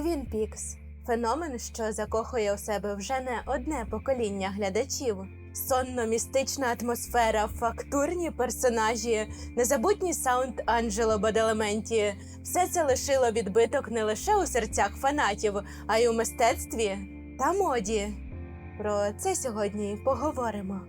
Твін Пікс феномен, що закохує у себе вже не одне покоління глядачів. Сонно-містична атмосфера, фактурні персонажі, незабутній саунд Анджело Баделементі – все це лишило відбиток не лише у серцях фанатів, а й у мистецтві та моді. Про це сьогодні поговоримо.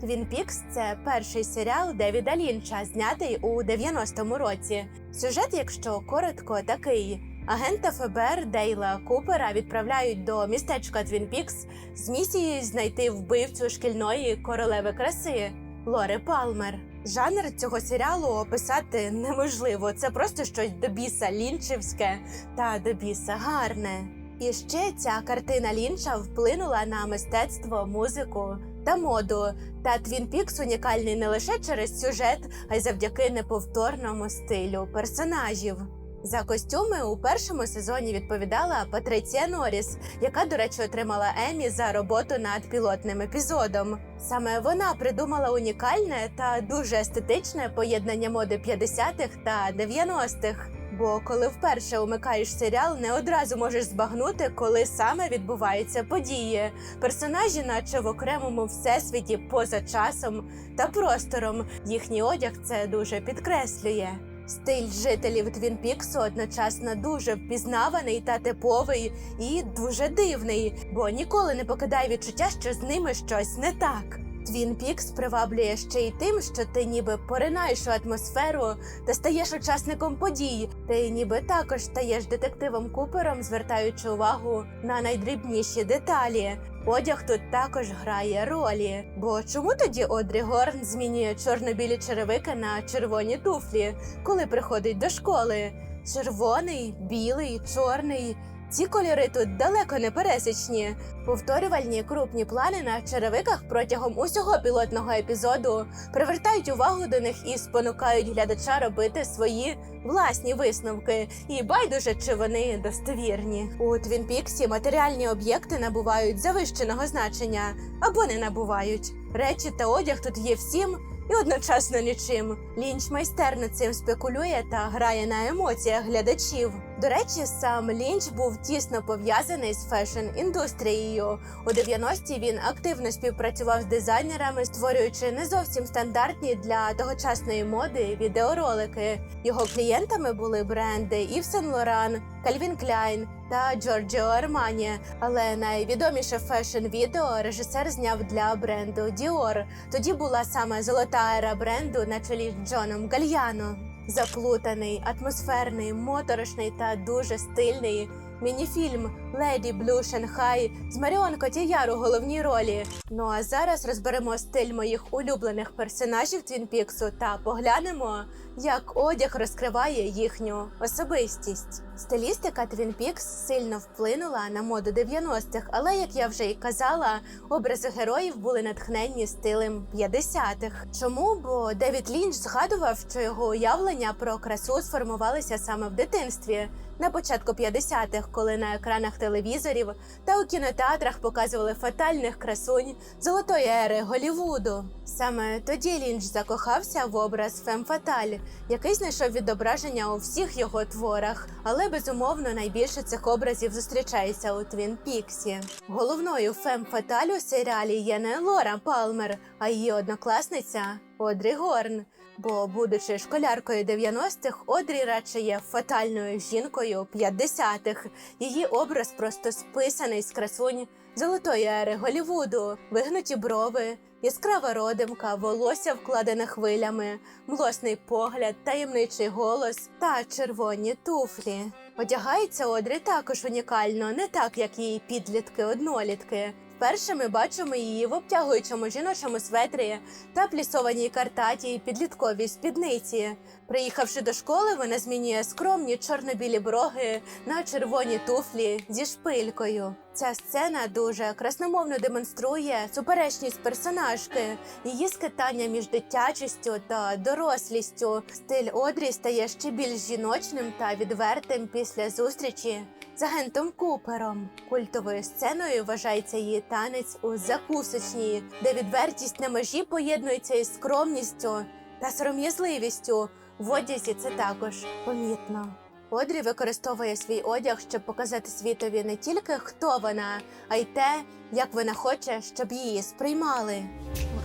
Твін Пікс це перший серіал Девіда Лінча, знятий у 90-му році. Сюжет, якщо коротко, такий. Агента ФБР Дейла Купера відправляють до містечка Твін Пікс з місією знайти вбивцю шкільної королеви краси Лори Палмер. Жанр цього серіалу описати неможливо. Це просто щось до біса лінчевське та до біса гарне. І ще ця картина Лінча вплинула на мистецтво, музику та моду. Та Твін Пікс унікальний не лише через сюжет, а й завдяки неповторному стилю персонажів. За костюми у першому сезоні відповідала Патриція Норріс, яка, до речі, отримала Емі за роботу над пілотним епізодом. Саме вона придумала унікальне та дуже естетичне поєднання моди 50-х та 90-х. Бо коли вперше умикаєш серіал, не одразу можеш збагнути, коли саме відбуваються події. Персонажі, наче в окремому всесвіті, поза часом та простором. Їхній одяг це дуже підкреслює. Стиль жителів Твін Піксу одночасно дуже впізнаваний та типовий і дуже дивний, бо ніколи не покидає відчуття, що з ними щось не так. Твін Пікс приваблює ще й тим, що ти ніби поринаєш у атмосферу та стаєш учасником подій. Ти ніби також стаєш детективом Купером, звертаючи увагу на найдрібніші деталі. Одяг тут також грає ролі. Бо чому тоді Одрі Горн змінює чорно-білі черевики на червоні туфлі, коли приходить до школи? Червоний, білий, чорний. Ці кольори тут далеко не пересічні. Повторювальні крупні плани на черевиках протягом усього пілотного епізоду привертають увагу до них і спонукають глядача робити свої власні висновки. І байдуже, чи вони достовірні. У Твін Піксі матеріальні об'єкти набувають завищеного значення або не набувають. Речі та одяг тут є всім і одночасно нічим. Лінч майстерно цим спекулює та грає на емоціях глядачів. До речі, сам Лінч був тісно пов'язаний з фешн-індустрією. У 90-ті він активно співпрацював з дизайнерами, створюючи не зовсім стандартні для тогочасної моди відеоролики. Його клієнтами були бренди Yves Saint Laurent, Calvin Klein та Giorgio Armani. Але найвідоміше фешн-відео режисер зняв для бренду Dior. Тоді була саме золота ера бренду на чолі з Джоном Гальяно. Заплутаний, атмосферний, моторошний та дуже стильний мініфільм Леді Блю Шанхай з Маріон Котіяр у головній ролі. Ну а зараз розберемо стиль моїх улюблених персонажів Твін Піксу та поглянемо, як одяг розкриває їхню особистість. Стилістика Твін Пікс сильно вплинула на моду 90-х, але як я вже й казала, образи героїв були натхненні стилем 50-х. Чому? Бо Девід Лінч згадував, що його уявлення про красу сформувалися саме в дитинстві. На початку 50-х, коли на екранах телевізорів та у кінотеатрах показували фатальних красунь золотої ери Голівуду. Саме тоді Лінч закохався в образ Фем Фаталь, який знайшов відображення у всіх його творах. Але безумовно найбільше цих образів зустрічається у Твін Піксі. Головною Фем Фаталь у серіалі є не Лора Палмер, а її однокласниця Одрі Горн. Бо, будучи школяркою 90-х, Одрі радше є фатальною жінкою 50-х. Її образ просто списаний з красунь золотої ери Голівуду, вигнуті брови, яскрава родимка, волосся вкладене хвилями, млосний погляд, таємничий голос та червоні туфлі. Одягається Одрі також унікально, не так як її підлітки-однолітки. Вперше ми бачимо її в обтягуючому жіночому светрі та плісованій картатій підлітковій спідниці. Приїхавши до школи, вона змінює скромні чорно-білі броги на червоні туфлі зі шпилькою. Ця сцена дуже красномовно демонструє суперечність персонажки, її скитання між дитячістю та дорослістю. Стиль Одрі стає ще більш жіночним та відвертим після зустрічі з агентом Купером. Культовою сценою вважається її танець у закусочній, де відвертість на межі поєднується із скромністю та сором'язливістю. В одязі це також помітно. Одрі використовує свій одяг, щоб показати світові не тільки хто вона, а й те, як вона хоче, щоб її сприймали.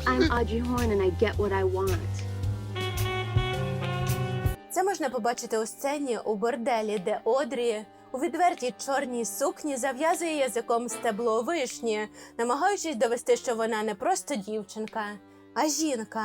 I'm Audrey Horn and I get what I want. Це можна побачити у сцені у борделі, де Одрі у відвертій чорній сукні зав'язує язиком стебло вишні, намагаючись довести, що вона не просто дівчинка, а жінка.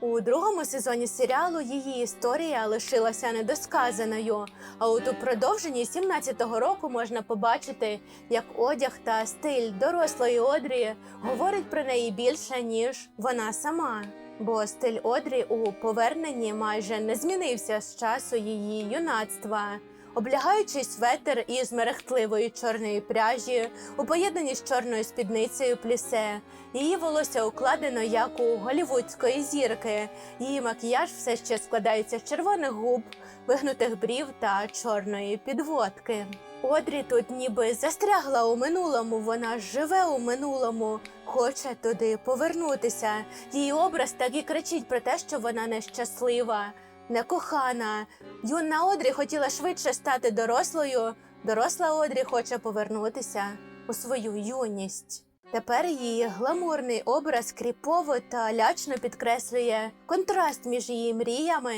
У другому сезоні серіалу її історія лишилася недосказаною. А от у продовженні 17-го року можна побачити, як одяг та стиль дорослої Одрі говорить про неї більше ніж вона сама. Бо стиль Одрі у поверненні майже не змінився з часу її юнацтва. Облягаючий светр із мерехтливої чорної пряжі, у поєднанні з чорною спідницею плісе, її волосся укладено як у голівудської зірки. Її макіяж все ще складається з червоних губ, вигнутих брів та чорної підводки. Одрі тут ніби застрягла у минулому, вона живе у минулому, хоче туди повернутися. Її образ так і кричить про те, що вона нещаслива, некохана. Юна Одрі хотіла швидше стати дорослою. Доросла Одрі хоче повернутися у свою юність. Тепер її гламурний образ кріпово та лячно підкреслює контраст між її мріями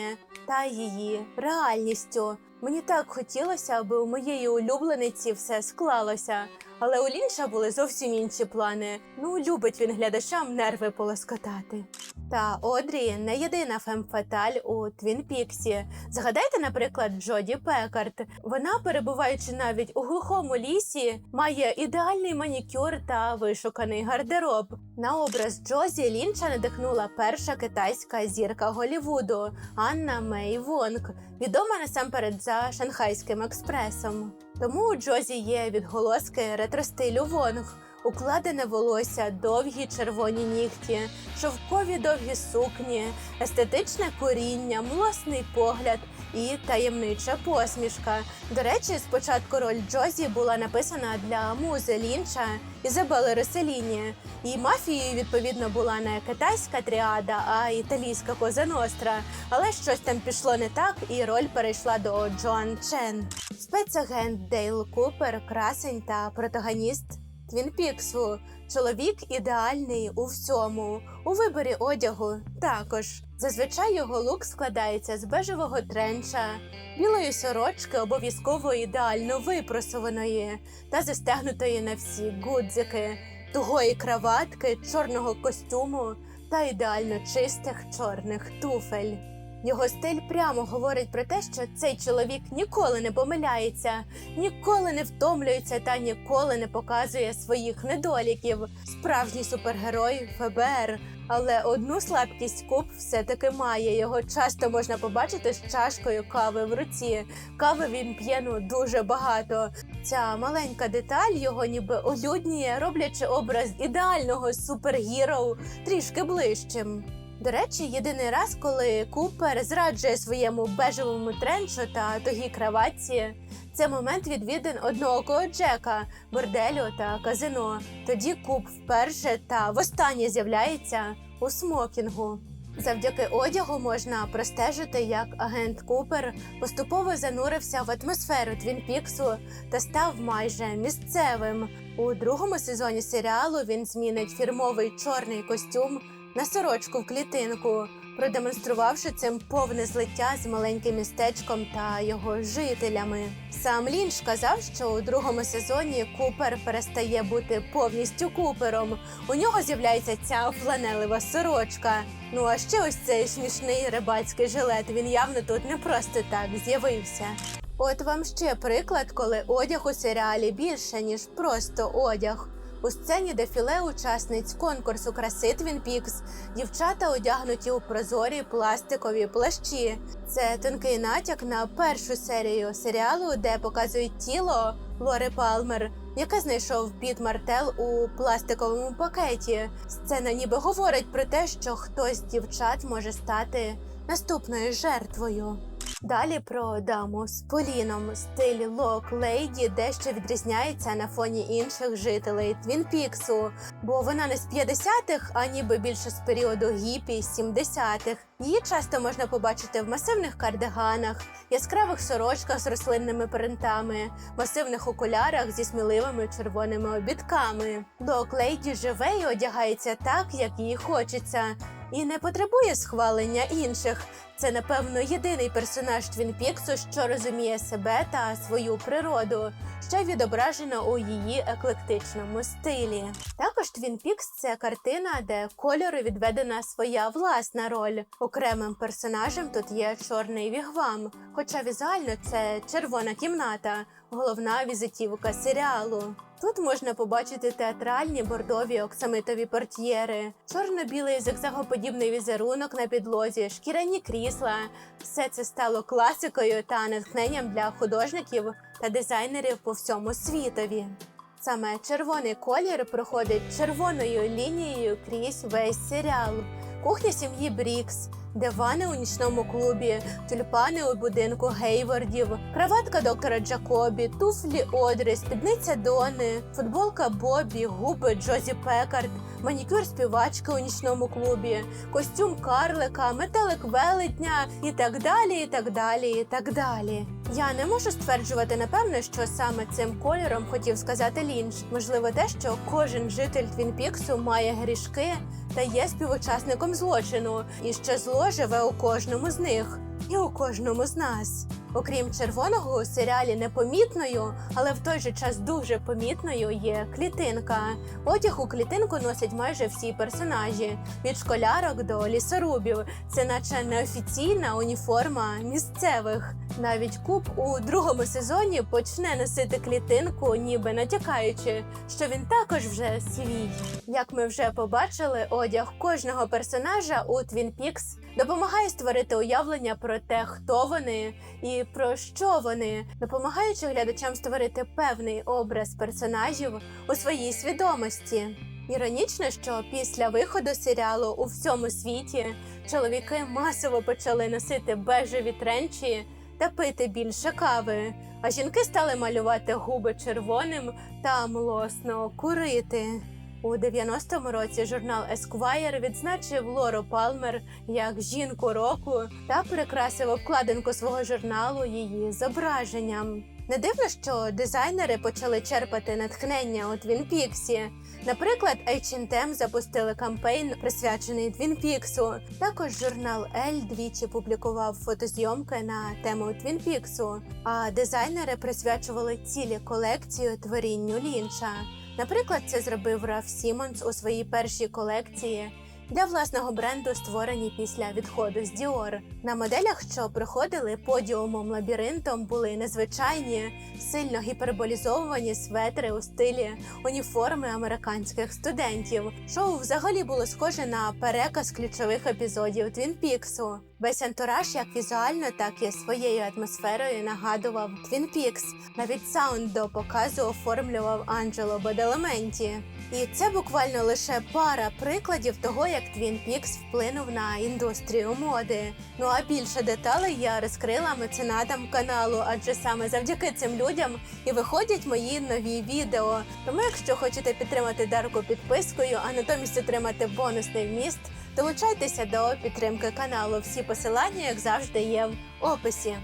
та її реальністю. Мені так хотілося, аби у моєї улюблениці все склалося, але у Лінча були зовсім інші плани. Ну, любить він глядачам нерви полоскотати. Та Одрі не єдина фемфаталь у Твін Піксі. Згадайте, наприклад, Джоді Пекарт. Вона, перебуваючи навіть у глухому лісі, має ідеальний манікюр та вишуканий гардероб. На образ Джозі Лінча надихнула перша китайська зірка Голівуду Анна Мей Вонг, відома насамперед за Шанхайським експресом. Тому у Джозі є відголоски ретро-стилю Вонг. Укладене волосся, довгі червоні нігті, шовкові довгі сукні, естетичне коріння, млосний погляд і таємнича посмішка. До речі, спочатку роль Джозі була написана для музи Лінча Ізабели Роселіні. І мафією, відповідно, була не китайська тріада, а італійська коза Ностра. Але щось там пішло не так, і роль перейшла до Джоан Чен. Спецагент Дейл Купер, красень та протагоніст Твін Піксу. Чоловік ідеальний у всьому, у виборі одягу також. Зазвичай його лук складається з бежевого тренча, білої сорочки, обов'язково ідеально випросуваної та застегнутої на всі гудзики, тугої краватки, чорного костюму та ідеально чистих чорних туфель. Його стиль прямо говорить про те, що цей чоловік ніколи не помиляється, ніколи не втомлюється та ніколи не показує своїх недоліків. Справжній супергерой ФБР. Але одну слабкість Куб все-таки має. Його часто можна побачити з чашкою кави в руці. Кави він п'є ну дуже багато. Ця маленька деталь його ніби олюднює, роблячи образ ідеального супергіроу трішки ближчим. До речі, єдиний раз, коли Купер зраджує своєму бежевому тренчу та тогій краватці, це момент відвідин одноокого Джека, борделю та казино. Тоді Куп вперше та востаннє з'являється у смокінгу. Завдяки одягу можна простежити, як агент Купер поступово занурився в атмосферу Твінпіксу та став майже місцевим. У другому сезоні серіалу він змінить фірмовий чорний костюм на сорочку в клітинку, продемонструвавши цим повне злиття з маленьким містечком та його жителями. Сам Лінч казав, що у другому сезоні Купер перестає бути повністю купером. У нього з'являється ця фланелева сорочка. Ну а ще ось цей смішний рибацький жилет. Він явно тут не просто так з'явився. От вам ще приклад, коли одяг у серіалі більше ніж просто одяг. У сцені дефіле учасниць конкурсу краси Твін Пікс дівчата одягнуті у прозорі пластикові плащі. Це тонкий натяк на першу серію серіалу, де показують тіло Лори Палмер, яке знайшов Піт Мартел у пластиковому пакеті. Сцена ніби говорить про те, що хтось з дівчат може стати наступною жертвою. Далі про даму з Поліном. Стиль лок лейді дещо відрізняється на фоні інших жителей Твін Піксу, бо вона не з 50-х, а ніби більше з періоду гіпі 70-х. Її часто можна побачити в масивних кардиганах, яскравих сорочках з рослинними принтами, масивних окулярах зі сміливими червоними обідками. Лок лейді живе і одягається так, як їй хочеться, і не потребує схвалення інших. Це, напевно, єдиний персонаж Твін Піксу, що розуміє себе та свою природу, що й відображено у її еклектичному стилі. Також Твін Пікс це картина, де кольору відведена своя власна роль. Окремим персонажем тут є чорний вігвам, хоча візуально це червона кімната, головна візитівка серіалу. Тут можна побачити театральні бордові оксамитові портьєри, чорно-білий зигзагоподібний візерунок на підлозі, шкіряні крісла. Все це стало класикою та натхненням для художників та дизайнерів по всьому світові. Саме червоний колір проходить червоною лінією крізь весь серіал. Кухня сім'ї Брікс, дивани у нічному клубі, тюльпани у будинку Гейвордів, краватка доктора Джакобі, туфлі Одрі, спідниця Дони, футболка Бобі, губи Джозі Пекард, манікюр співачки у нічному клубі, костюм карлика, метелик велетня і так далі, і так далі, і так далі. Я не можу стверджувати напевно, що саме цим кольором хотів сказати Лінч. Можливо, те, що кожен житель Твінпіксу має грішки та є співучасником злочину, і що зло живе у кожному з них і у кожному з нас. Окрім червоного у серіалі непомітною, але в той же час дуже помітною є клітинка. Одяг у клітинку носять майже всі персонажі від школярок до лісорубів. Це наче неофіційна уніформа місцевих. Навіть куб у другому сезоні почне носити клітинку, ніби натякаючи, що він також вже свій. Як ми вже побачили, одяг кожного персонажа у Twin Peaks допомагає створити уявлення про те, хто вони і про що вони, допомагаючи глядачам створити певний образ персонажів у своїй свідомості. Іронічно, що після виходу серіалу у всьому світі чоловіки масово почали носити бежеві тренчі та пити більше кави, а жінки стали малювати губи червоним та млосно курити. У 90-му році журнал Esquire відзначив Лору Палмер як жінку року та прикрасив обкладинку свого журналу її зображенням. Не дивно, що дизайнери почали черпати натхнення у Твін Піксі. Наприклад, H&M запустили кампейн, присвячений Твін Піксу. Також журнал Elle двічі публікував фотозйомки на тему Твін Піксу, а дизайнери присвячували цілі колекцію творінню Лінча. Наприклад, це зробив Раф Сімонс у своїй першій колекції для власного бренду, створені після відходу з Dior. На моделях, що проходили подіумом лабіринтом, були незвичайні, сильно гіперболізовані светри у стилі уніформи американських студентів. Шоу взагалі було схоже на переказ ключових епізодів Твін Піксу. Весь антураж, як візуально, так і своєю атмосферою нагадував Твін Пікс. Навіть саунд до показу оформлював Анджело Баделаменті. І це буквально лише пара прикладів того, як Твін Пікс вплинув на індустрію моди. Ну а більше деталей я розкрила меценатам каналу, адже саме завдяки цим людям і виходять мої нові відео. Тому, якщо хочете підтримати Дарку підпискою, а натомість отримати бонусний вміст, долучайтеся до підтримки каналу. Всі посилання, як завжди, є в описі.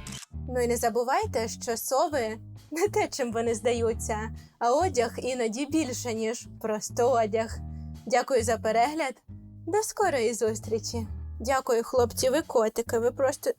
Ну і не забувайте, що сови не те, чим вони здаються, а одяг іноді більше, ніж просто одяг. Дякую за перегляд. До скорої зустрічі. Дякую, хлопці, ви котики. Ви просто